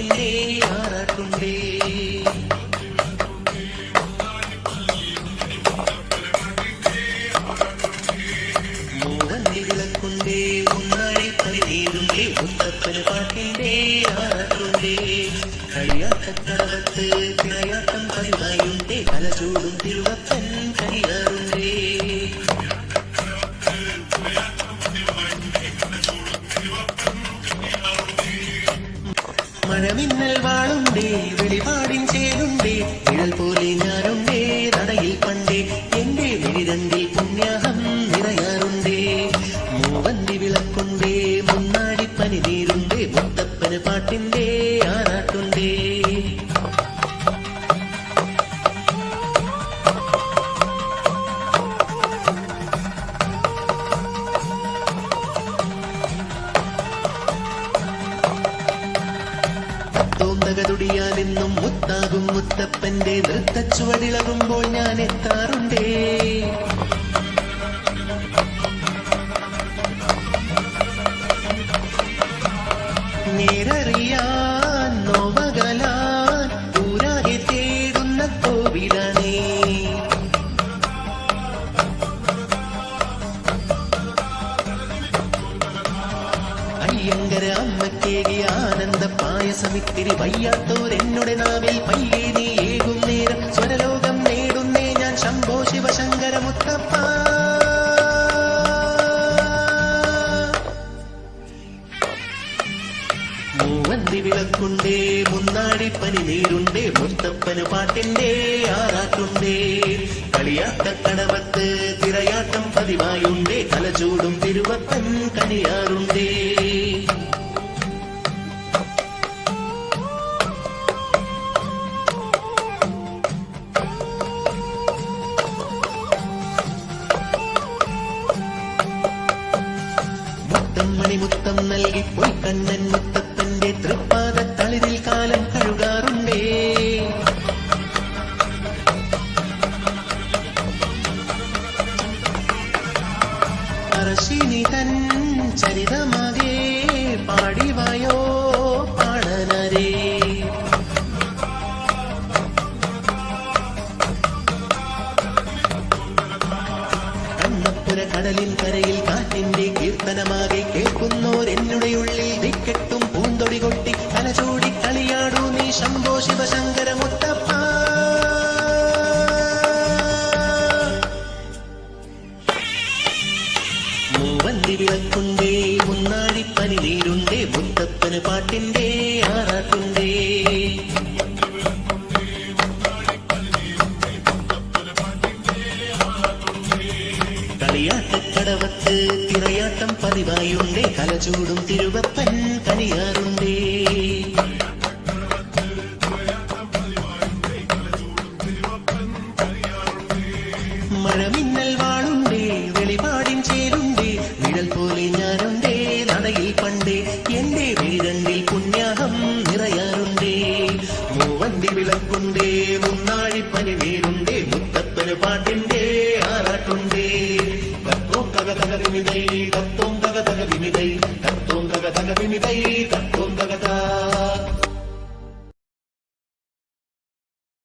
ആറാട്ടില്ലേ ആറാട്ടുണ്ടേ വിളക്കുണ്ടേ ഉണ്ണാഴി തനി നീരുണ്ടേ ഉത്തപ്പന് പാട്ടിന്റെ ആറാട്ടുണ്ടേ കഴിയാത്ത കടവത്ത് കിണയാട്ടം പതിവായുണ്ടേ തലചൂടും തിരുവപ്പൻ കഴിയാറുണ്ടേ really, really fun. തോന്തകതുടിയാലെന്നും മുത്താകും മുത്തപ്പന്റെ നൃത്തച്ചുവടിളകുമ്പോൾ ഞാൻ എത്താറുണ്ടേ? നേരറിയാൻ നോവകലാൻ ഊരാകെ തേടുന്ന കോവിലാണേ അയ്യങ്കര അമ്മക്കേകി ആനന്ദ പായസമിത്തിരി വയ്യാത്തോർ എന്നുടെ നാവിൽ പയ്യേ നീ ഏകും നേരം. സ്വരലോകം മൂവന്തി വിളക്കുണ്ടേ മുന്നാടി പനി നീരുണ്ടേ മുത്തപ്പന് പാട്ടിന്റെ ആറാട്ടുണ്ടേ. കളിയാട്ട കടവത്ത് തിരയാട്ടം പതിവായുണ്ടേ തലചൂടും തിരുവപ്പൻ കനിയാറുണ്ടേ മുത്തം മണിമുത്തം നൽകി പോയി കണ്ണൻ മുത്തപ്പന്റെ പറശ്ശിനി തൻ ചരിതമാകെ പാടിവായോ പാടനരേ. കണ്ണപ്പുര കടലിൻ കരയിൽ കാറ്റിന്റെ കീർത്തനമാകെ കേൾക്കുന്നോർ എന്നുടെ ഉള്ളിൽ വിക്കെട്ടും പൂന്തൊടി കൊട്ടി തലചൂടി കളിയാടൂ നീ ശംഭോ ശിവശങ്കര മൂവന്തി വിളക്കുണ്ടേ മുന്നാടിപ്പനി പനി നീരുണ്ടേ മുത്തപ്പന് പാട്ടിന്റെ ആറാട്ടുണ്ടേ. കളിയാട്ടക്കടവത്ത് തിറയാട്ടം പതിവായുണ്ടേ കലചൂടും തിരുവപ്പൻ കനിയാറുണ്ടേ വിളക്കുണ്ടേ മുന്നാഴിപ്പനി വീരുണ്ടേ മുത്തപ്പന് പാട്ടിന്റെ ആറാട്ടുണ്ടേ തത്തോം കക തക വിമിതൈ തത്തോം കക തക വിമിതൈ തത്തോം കക തക വിമിതൈ തത്തോം കക താ